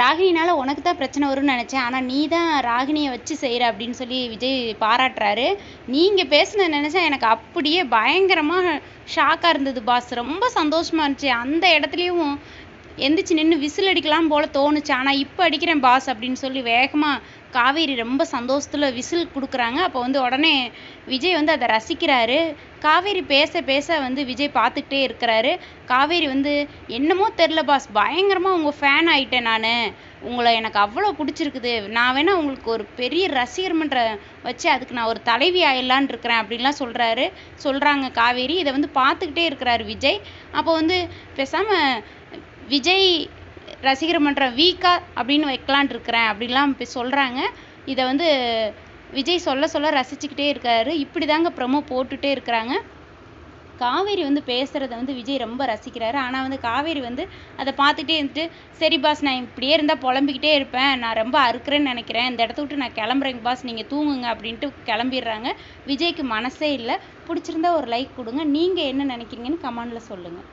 ராகினினால உனக்கு தான் பிரச்சனை வரும்னு நினச்சேன். ஆனால் நீ தான் ராகினியை வச்சு செய்கிற அப்படின்னு சொல்லி விஜய் பாராட்டுறாரு. நீங்கள் பேசுனது நினச்சா எனக்கு அப்படியே பயங்கரமாக ஷாக்காக இருந்தது பாஸ். ரொம்ப சந்தோஷமாக இருந்துச்சு. அந்த இடத்துலையும் எந்திரிச்சு நின்று விசில் அடிக்கலாம் போல தோணுச்சு. ஆனால் இப்போ அடிக்கிறேன் பாஸ் அப்படின்னு சொல்லி வேகமாக காவேரி ரொம்ப சந்தோஷத்தில் விசில் கொடுக்குறாங்க. அப்போ வந்து உடனே விஜய் வந்து அதை ரசிக்கிறாரு. காவேரி பேச பேச வந்து விஜய் பார்த்துக்கிட்டே இருக்கிறாரு. காவேரி வந்து என்னமோ தெரில பாஸ் பயங்கரமாக உங்கள் ஃபேன் ஆயிட்டேன் நான். உங்களை எனக்கு அவ்வளோ பிடிச்சிருக்குது. நான் வேணா உங்களுக்கு ஒரு பெரிய ரசிகர் மன்ற வச்சு அதுக்கு நான் ஒரு தலைவி ஆயிடலான் இருக்கிறேன் அப்படின்லாம் சொல்கிறாரு சொல்கிறாங்க காவேரி. இதை வந்து பார்த்துக்கிட்டே இருக்கிறாரு விஜய். அப்போ வந்து பேசாமல் விஜய் ரசிகர் மன்றம் வீக்கா அப்படின்னு வைக்கலான் இருக்கிறேன் அப்படிலாம் இப்போ சொல்கிறாங்க இதை வந்து விஜய் சொல்ல சொல்ல ரசிச்சுக்கிட்டே இருக்காரு. இப்படி தாங்க ப்ரமோ போட்டுட்டே இருக்கிறாங்க. காவேரி வந்து பேசுகிறத வந்து விஜய் ரொம்ப ரசிக்கிறாரு. ஆனால் வந்து காவேரி வந்து அதை பார்த்துட்டே இருந்துட்டு சரி பாஸ் நான் இப்படியே இருந்தால் புலம்பிக்கிட்டே இருப்பேன். நான் ரொம்ப அறுக்கிறேன்னு நினைக்கிறேன். இந்த இடத்த விட்டு நான் கிளம்புறேங்க பாஸ் நீங்கள் தூங்குங்க அப்படின்ட்டு கிளம்பிடுறாங்க. விஜய்க்கு மனசே இல்லை. பிடிச்சிருந்தா ஒரு லைக் கொடுங்க. நீங்கள் என்ன நினைக்கிறீங்கன்னு கமெண்டில் சொல்லுங்கள்